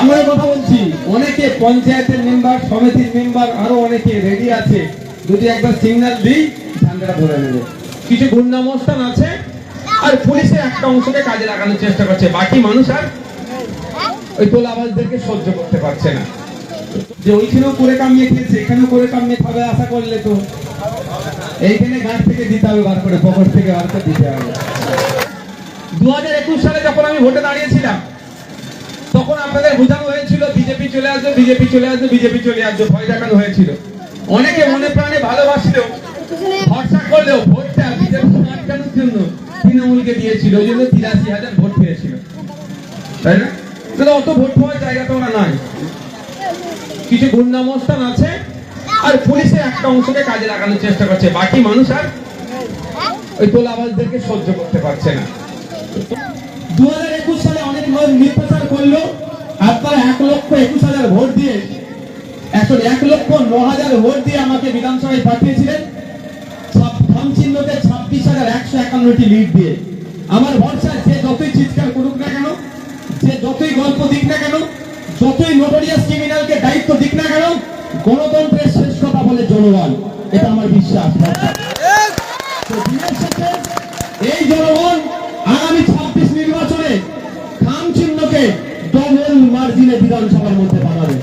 আমরা কথা বলছি। অনেকে পঞ্চায়েতের মেম্বার সমিতির মেম্বার আরও অনেকে রেডি আছে। যদি একবার সিগন্যাল দিই, ঝান্ডাটা ধরে নেবে। কিছু গুন্ডামস্তান আছে, আর পুলিশের একটা অংশকে কাজে লাগানোর চেষ্টা করছে। বাকি মানুষ আর ওই তোলাবাজদেরকে সহ্য করতে পারছে না। যে ওইখানেও করে কামিয়ে খেয়েছে, এখানেও করে কামিয়ে খাবে আশা করলে তো। এইখানে গাছ থেকে দিতে হবে, বার করে, পকেট থেকে বার করে দিতে হবে। দু হাজার একুশ সালে যখন আমি ভোটে দাঁড়িয়েছিলাম আপনাদের বোঝানো হয়েছিল, বিজেপি চলে আসবে, বিজেপি চলে আসবে, বিজেপি চলে আসবে, ভয় দেখানো হয়েছিল। অনেকে মনে প্রাণে ভালোবাসলেও, ভরসা করলেও ভোটটা বিজেপি আটকানোর জন্য তৃণমূলকে দিয়েছিল, ওই জন্য তিরাশি হাজার ভোট পেয়েছিল। তাই না? অত ভোট পাওয়ার জায়গা তো ওরা নাই। কিছু গুন্ডামস্তান আছে, আর পুলিশের একটা অংশকে কাজে লাগানোর চেষ্টা করছে, বাকি মানুষ আর ওই তোলাবাজদেরকে সহ্য করতে পারছে না। দু হাজার একুশ সালে অনেক লোক নির্বাচন করল আপনারা এক লক্ষ একুশ হাজার ভোট দিয়ে এখন এক লক্ষ ন হাজার ভোট দিয়ে আমাকে বিধানসভায় পাঠিয়েছিলেন। থাম চিহ্নতে ছাব্বিশ হাজার একশো একান্নটি দিয়ে। আমার ভরসা, যে যতই চিৎকার করুক না কেন, যে যতই গল্প দিক না কেন, যতই নোটোরিয়াস ক্রিমিনালকে দায়িত্ব দিক না কেন, গণতন্ত্রের শেষ বলে জনগণ, এটা আমার বিশ্বাস। ডবল মার্জিনে বিধানসভার মধ্যে পাঠাবে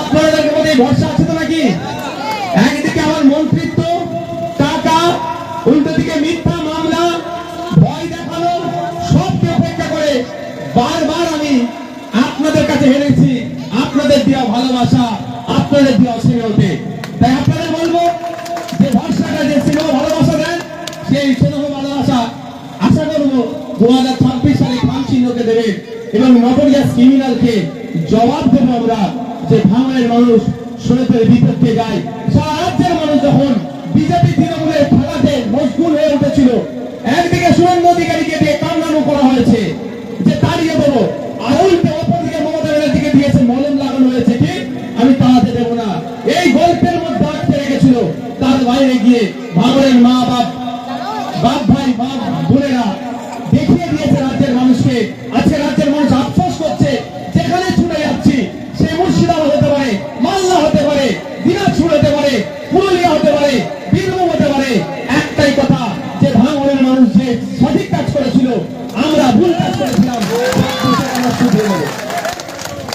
আপনাদের মধ্যে বারবার আমি আপনাদের কাছে হেরেছি। আপনাদের দেওয়া ভালোবাসা, আপনাদের দেওয়া স্নেহতে। তাই আপনাদের দু ছাব্বিশ চিহ্নকে দেবে এবং নটরিয়াস ক্রিমিনালকে জবাব দেবো আমরা যে ভাঙনের মানুষ শরীরের বিপক্ষে যায়। সারা রাজ্যের মানুষ যখন বিজেপি তৃণমূলের খেলাতে মশগুল হয়ে উঠেছিল, একদিকে সুরেন্দ্র অধিকারীকে দিয়ে কামড়ানো করা হয়েছে, যে তাড়িয়ে দেবো আর উল্টে অপরদিকে মমতা ব্যানার্জিকে দিয়েছে, মলম লাগানো হয়েছে কি আমি তাড়াতে দেবো না। এই গল্পের মধ্যে আটকে রেখেছিল, তার বাইরে গিয়ে ভাঙনের মা বাপ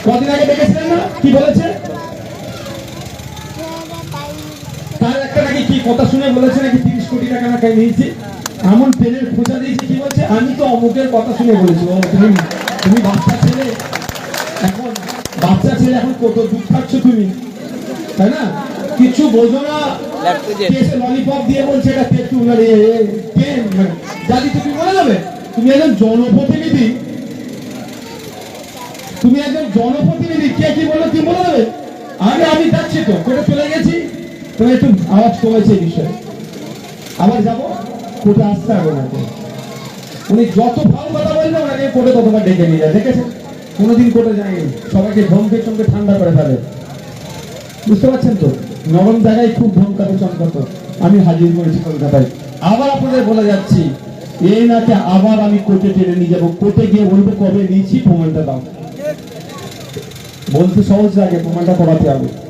কদিন আগে দেখেছিলেন না কি বলেছে তার একটা নাকি কি কথা শুনে বলেছে নাকি তিরিশ কোটি টাকা নাকি নিয়েছি এমন ট্রেনের খোঁজা দিয়েছি কি বলছে আমি তো অমুকের কথা শুনে বলেছি ও তুমি তুমি বাচ্চা ছেলে এখন বাচ্চা ছেলে এখন কত দুধ খাচ্ছ তুমি তাই না কিছু বোঝো না ললিপপ দিয়ে বলছে এটা পেট্রু মানে পেন তুমি বলে যাবে তুমি একজন জনপ্রতিনিধি তুমি একজন জনপ্রতিনিধি, কে কি বলে তুমি বলে দেবে? আগে আমি যাচ্ছি তো কোর্টে চলে গেছি? তুমি একটু আওয়াজ কমেছে এই বিষয়ে। আবার যাব? কোর্টে আসতে হবে ওনাকে? উনি যত ভালো কথা বলবেন ওনাকে কোর্টে ততবার ডেকে নিয়ে যায়, দেখেছেন? কোনোদিন কোর্টে যায়নি। সবাইকে ধমকে চমকে ঠান্ডা করে ফেলে। বুঝতে পারছেন তো? নরম জায়গায় খুব ধমকাতে চমকাতো আমি হাজির করেছি কলকাতায়। আবার আপনাদের বলে যাচ্ছি, এই নাকে আবার আমি কোর্টে টেনে নিয়ে যাব। কোর্টে গিয়ে বলব কবে নিয়েছি প্রমাণটা দাও। বলতে সহজ লাগে প্রমাণটা করাতে হবে।